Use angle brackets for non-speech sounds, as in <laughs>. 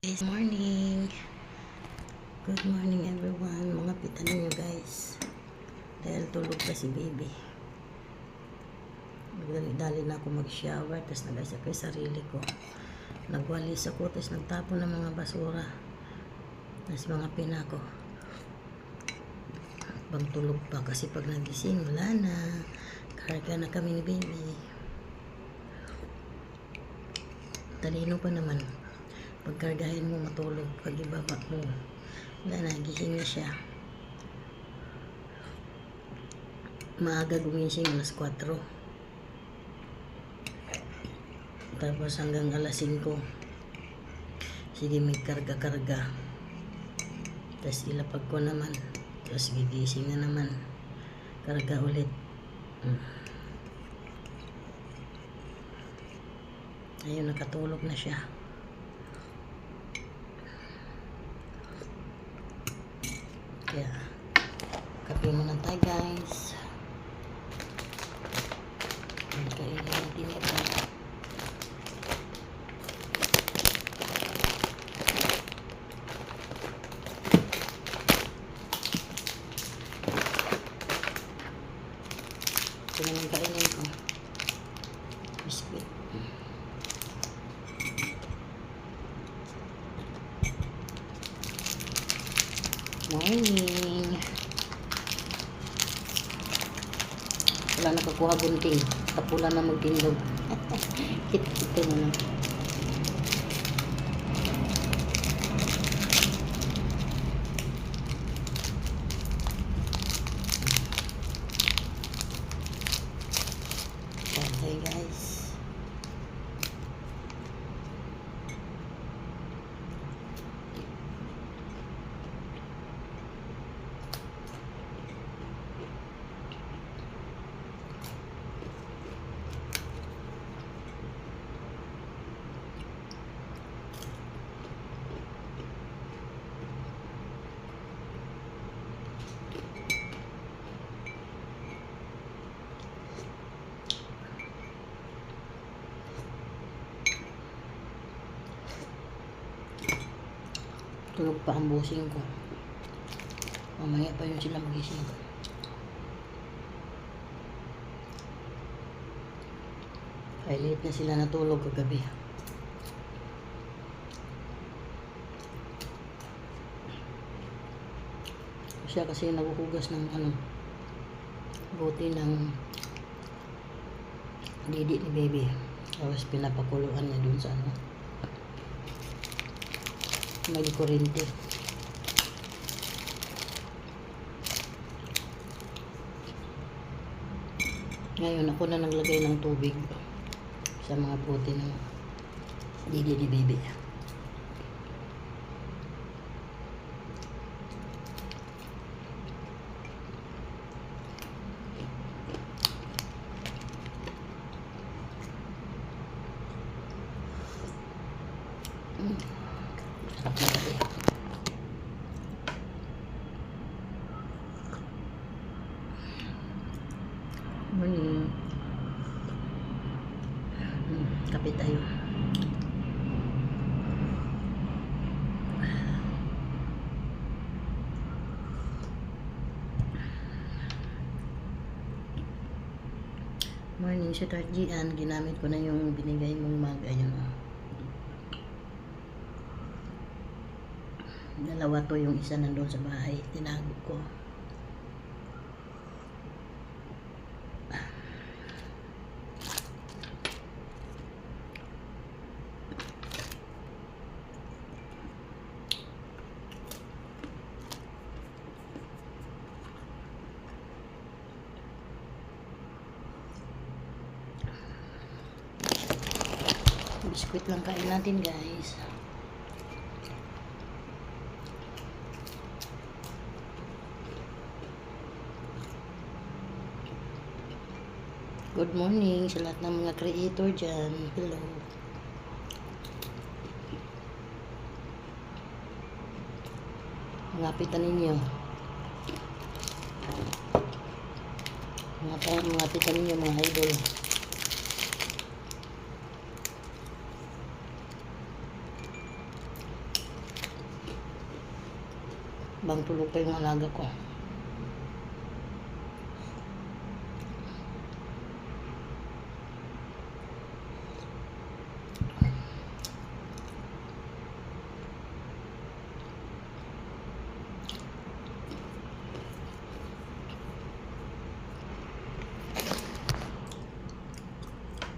Good morning. Good morning everyone. Mga pita ninyo guys. Dahil tulog pa si baby. Dali-dali na ako mag-shower. Tapos nag-asya ko sarili ko. Nagwalis ako. Tapos nagtapon ng mga basura. Tapos mga pina ko. Bang tulog pa. Kasi pag nagising, wala na. Karga na kami ni baby. Talino pa naman pagkargahin mo matulog. Pag ibaba mo na gising na siya. Maaga gumising alas 4 tapos hanggang alas 5 sige may karga-karga. Tapos ilapag ko naman. Tapos gigising na naman. Karga ulit. Mm. ayun nakatulog na siya Kaya, kape muna tayo guys. Kainin natin ito. Ito naman kainin ko. Biscuit. Morning. Wala nakakuha gunting. Kapula na magtindog. Kit-kito na. Okay <laughs> guys. Tulog pa ang busing ko. Mamaya pa yun sila magising. Ay, late na sila natulog kagabi. Siya kasi naguhugas ng ano, buti ng didi ni baby. Tapos pinapakuluan niya dun sa ano, may kurente. Ngayon, ako na naglagay ng tubig sa mga puti ng didi ni baby. Mm. Morning. Mm, kape tayo. Morning, si Tarjian. Ginamit ko na yung binigay mong mag. Ayun. oh. Dalawa to yung isa nandun sa bahay. Tinago ko. Biskuit lang kain natin guys. Good morning sa lahat ng mga creator dyan. Hello. Ngapitan ninyo. Ngapitan, ngapitan ninyo mga idol. Bang tulog pa yung alaga ko.